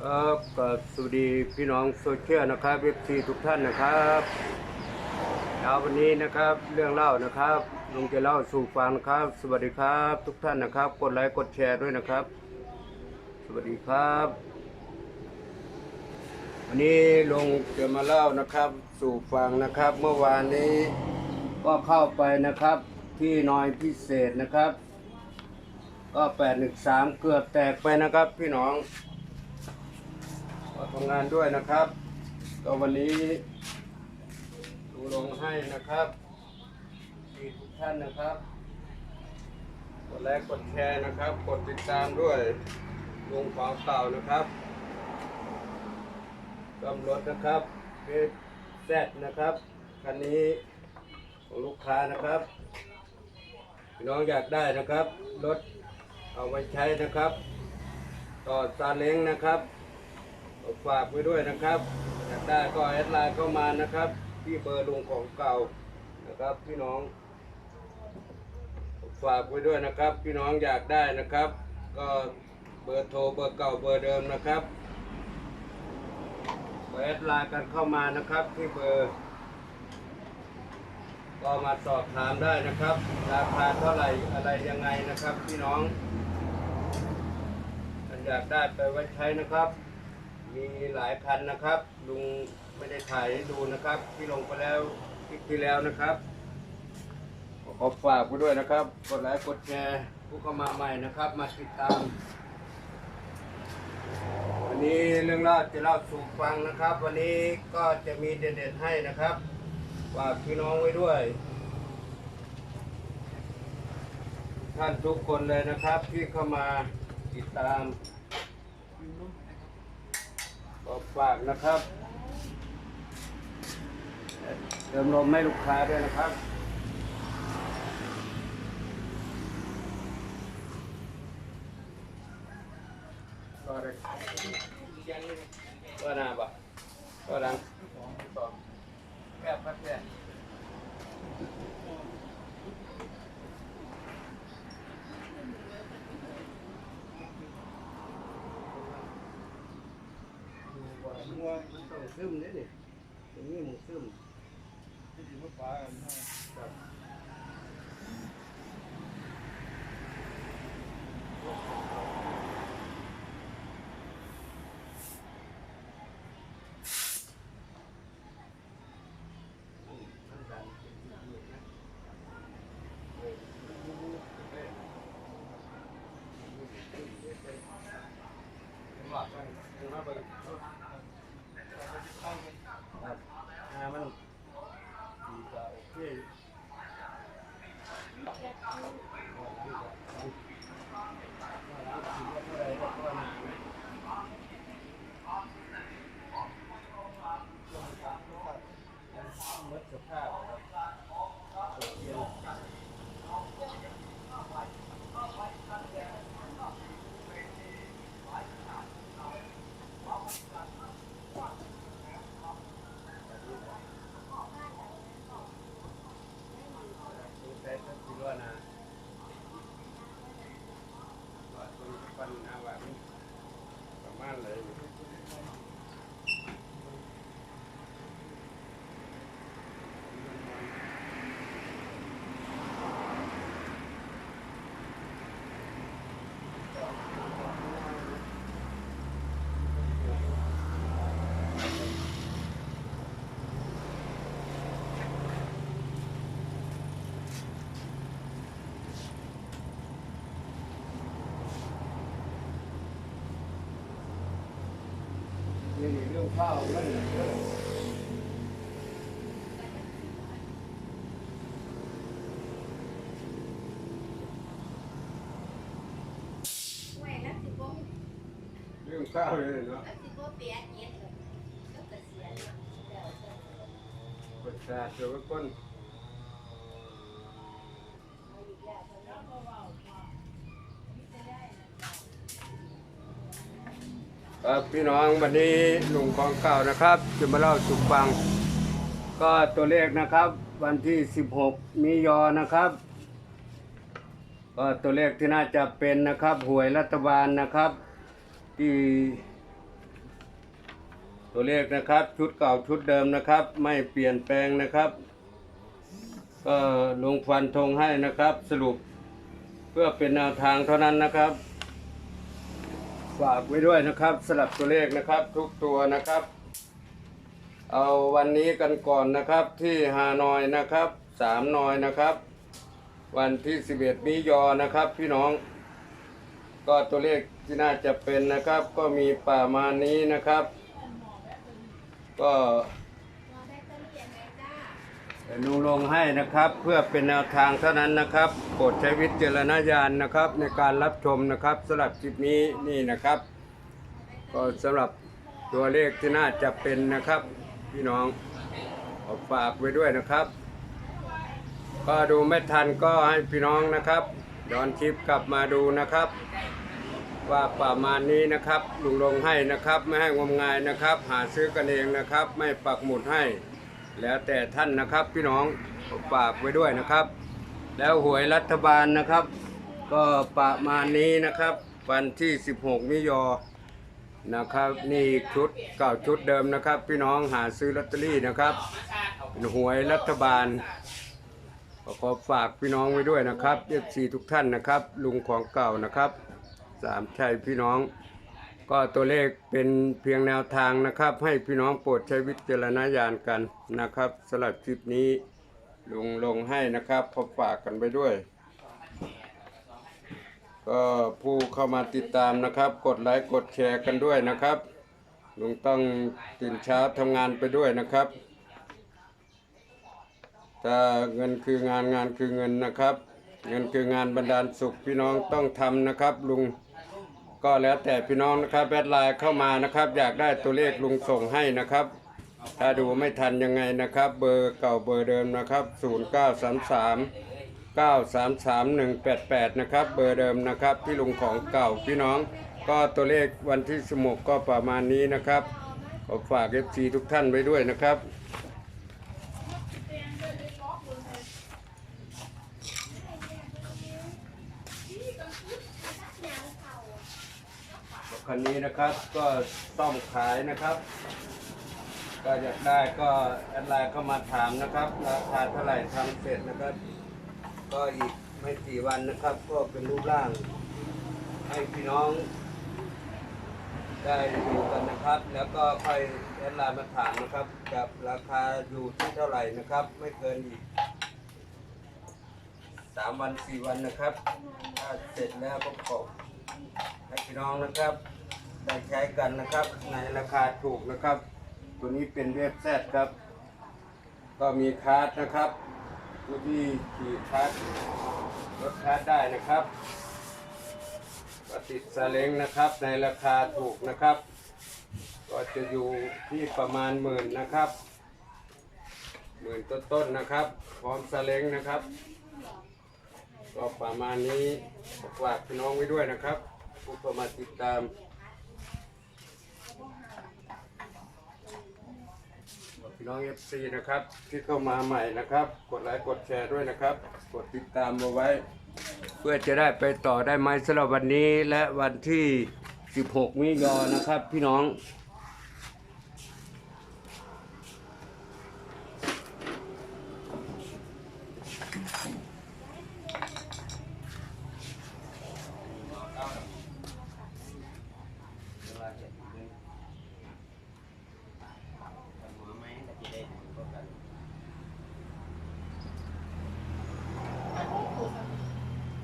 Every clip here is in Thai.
เอ่อก็สวัสดีพี่น้องโซเชียลนะครับเอฟซีทุกท่านนะครับเช้าวันนี้นะครับเรื่องเล่านะครับลุงจะเล่าสู่ฟังนะครับ สวัสดีครับ ทุกท่านนะครับ กดไลค์กดแชร์ด้วยนะครับ สวัสดีครับ วันนี้ลุงจะมาเล่านะครับ สู่ฟังนะครับ เมื่อวานนี้ก็เข้าไปนะครับที่นอยพิเศษนะครับ ก็แปดหนึ่งสามเกือบแตกไปนะครับ พี่น้อง ก็ทำงานด้วยนะครับ ก็วันนี้ดูลงให้นะครับมีทุกท่านนะครับ กดไลค์กดแชร์นะครับ กดติดตามด้วยลงของเก่านะครับกำรถนะครับเอแซดนะครับคันนี้ของลูกค้านะครับพี่น้องอยากได้นะครับ รถเอาไว้ใช้นะครับ ต่อซาเล้งนะครับ ฝากไว้ด้วยนะครับอยากได้ก็แอดไลน์เข้ามานะครับที่เบอร์ลุงของเก่านะครับพี่น้อง ฝากไว้ด้วยนะครับ พี่น้องอยากได้นะครับ ก็เบอร์โทรเบอร์เก่าเบอร์เดิมนะครับแอดไลน์กันเข้ามานะครับที่เบอร์ ก็มาสอบถามได้นะครับ ราคาเท่าไหร่อะไรยังไงนะครับ พี่น้องถ้าอยากได้ไปไว้ใช้นะครับ มีหลายคันนะครับ ลุงไม่ได้ถ่ายให้ดูนะครับ ที่ลงไปแล้วคลิปที่แล้วนะครับขอฝากไว้ด้วยนะครับ กดไลค์กดแชร์ผู้เข้ามาใหม่นะครับ มาติดตามวันนี้เรื่องเล่าจะเล่าสู่ฟังนะครับ วันนี้ก็จะมีเด็ดๆให้นะครับฝากพี่น้องไว้ด้วย ท่านทุกคนเลยนะครับที่เข้ามาติดตาม ก็ฝากนะครับ เติมลมให้ลูกค้าด้วยนะครับก็ได้ก็นาบะก็ดังแค่พักแค่งัว มันต้องซึมนิดนี่ตรงนี้มันซึมครับ ณแล้วเดี๋ยวจะ ประชาชนคน เอาอีกแล้วเพราะว่าเพราะว่าไม่ได้นะ ครับพี่น้องวันนี้ลุงของเก่านะครับ จะมาเล่าสู่ฟัง ก็ตัวเลขนะครับ วันที่ 16 มียอนะครับ ก็ตัวเลขที่น่าจะเป็นนะครับหวยรัฐบาลนะครับ ที่ ตัวเลขนะครับชุดเก่าชุดเดิมนะครับ ไม่เปลี่ยนแปลงนะครับ ก็ลงฟันธงให้นะครับสรุป เพื่อเป็นแนวทางเท่านั้นนะครับ ฝากไว้ด้วยนะครับสลับตัวเลขนะครับทุกตัวนะครับ เอาวันนี้กันก่อนนะครับที่ฮานอยนะครับสามนอยนะครับ วันที่สิบเอ็ดมิยอนะครับพี่น้อง ก็ตัวเลขที่น่าจะเป็นนะครับ ก็มีประมาณนี้นะครับ ก็ ลุงลงให้นะครับเพื่อเป็นแนวทางเท่านั้นนะครับโปรดใช้วิจารณญาณนะครับ ในการรับชมนะครับสำหรับคลิปนี้นี่นะครับ ก็สำหรับตัวเลขที่น่าจะเป็นนะครับ พี่น้องขอฝากไว้ด้วยนะครับ ก็ดูไม่ทันก็ให้พี่น้องนะครับย้อนคลิปกลับมาดูนะครับ ว่าประมาณนี้นะครับลุงลงให้นะครับ ไม่ให้งมงายนะครับ หาซื้อกันเองนะครับ ไม่ปักหมุดให้ แล้วแต่ท่านนะครับพี่น้องฝากไว้ด้วยนะครับ แล้วหวยรัฐบาลนะครับ ก็ประมาณนี้นะครับ วันที่ 16 มิยอนะครับ นี่ชุดเก่าชุดเดิมนะครับ พี่น้องหาซื้อลอตเตอรี่นะครับหวยรัฐบาลขอฝากพี่น้องไว้ด้วยนะครับเอฟซีทุกท่านนะครับ ลุงของเก่านะครับ สามชัยพี่น้อง ก็ตัวเลขเป็นเพียงแนวทางนะครับ ให้พี่น้องโปรดใช้วิจารณญาณกันนะครับสำหรับคลิปนี้ลุงลงให้นะครับขอฝากกันไปด้วย ก็ผู้เข้ามาติดตามนะครับ กดไลค์กดแชร์กันด้วยนะครับลุงต้องตื่นเช้าทำงานไปด้วยนะครับถ้าเงินคืองานงานคือเงินนะครับ เงินคืองานบรรดาลสุขพี่น้องต้องทำนะครับลุง ก็แล้วแต่พี่น้องนะครับแอดไลน์เข้ามานะครับ อยากได้ตัวเลขลุงส่งให้นะครับ ถ้าดูไม่ทันยังไงนะครับ เบอร์เก่าเบอร์เดิมนะครับ 0933 933 188 นะครับ เบอร์เดิมนะครับที่ลุงของเก่าพี่น้อง ก็ตัวเลขวันที่สมุกก็ประมาณนี้นะครับขอฝาก FC ทุกท่านไว้ด้วยนะครับ คันนี้นะครับ ก็ต้องขายนะครับ ก็อยากได้ก็แอดไลน์เข้ามาถามนะครับ ราคาเท่าไหร่ทำเสร็จนะครับ ก็อีกไม่กี่วันนะครับ ก็เป็นรูปร่าง ให้พี่น้องได้ดูกันนะครับ แล้วก็ค่อยแอดไลน์มาถามนะครับกับราคาอยู่ที่เท่าไหร่นะครับ ไม่เกินอีกสามวันสี่วันนะครับ ถ้าเสร็จแล้วก็ขอให้พี่น้องนะครับ ได้ใช้กันนะครับ ในราคาถูกนะครับ ตัวนี้เป็นเว็บแซดครับ ก็มีคาร์ดนะครับผู้ที่ขี่คาร์ดลดคาร์ดได้นะครับก็ติดสเล้งนะครับ ในราคาถูกนะครับ ก็จะอยู่ที่ประมาณหมื่นนะครับหมื่นต้นๆนะครับ พร้อมสเล้งนะครับ ก็ประมาณนี้ฝากพี่น้องไว้ด้วยนะครับผู้เข้ามาติดตาม น้องเอฟซีนะครับ ที่เข้ามาใหม่นะครับ กดไลค์กดแชร์ด้วยนะครับ กดติดตามเอาไว้ เพื่อจะได้ไปต่อได้ไหมสำหรับวันนี้และวันที่ 16มิยนนะครับ พี่น้อง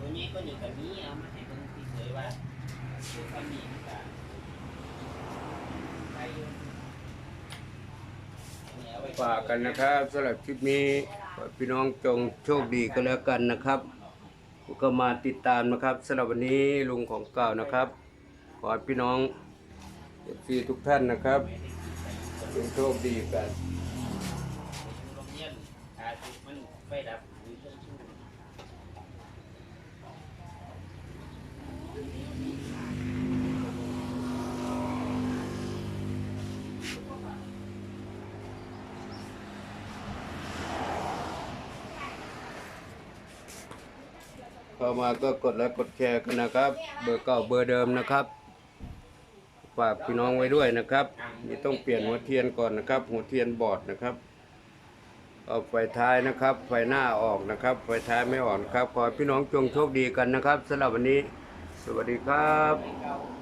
ตัวนี้ก็นี่กับนี้เอามาให้เบิ่งที่เคยว่าคือเขามีกันไปอยู่นี่เอาไว้ ฝากกันนะครับสำหรับคลิปนี้พี่น้องจงโชคดีก็แล้วกันนะครับ ก็มาติดตามนะครับสำหรับวันนี้ลุงของเก่านะครับ ขอพี่น้องทีทุกท่านนะครับจงโชคดีกันโรงเรียนอาทิตย์มันไฟดับหรือเชื่อ เข้ามาก็กดไลค์กดแชร์กันนะครับ เบอร์เก่าเบอร์เดิมนะครับ ฝากพี่น้องไว้ด้วยนะครับนี่ต้องเปลี่ยนหัวเทียนก่อนนะครับ หัวเทียนบอดนะครับ เอาไฟท้ายนะครับ ไฟหน้าออกนะครับ ไฟท้ายไม่ออกนครับ ขอพี่น้องจงโชคดีกันนะครับสำหรับวันนี้ สวัสดีครับ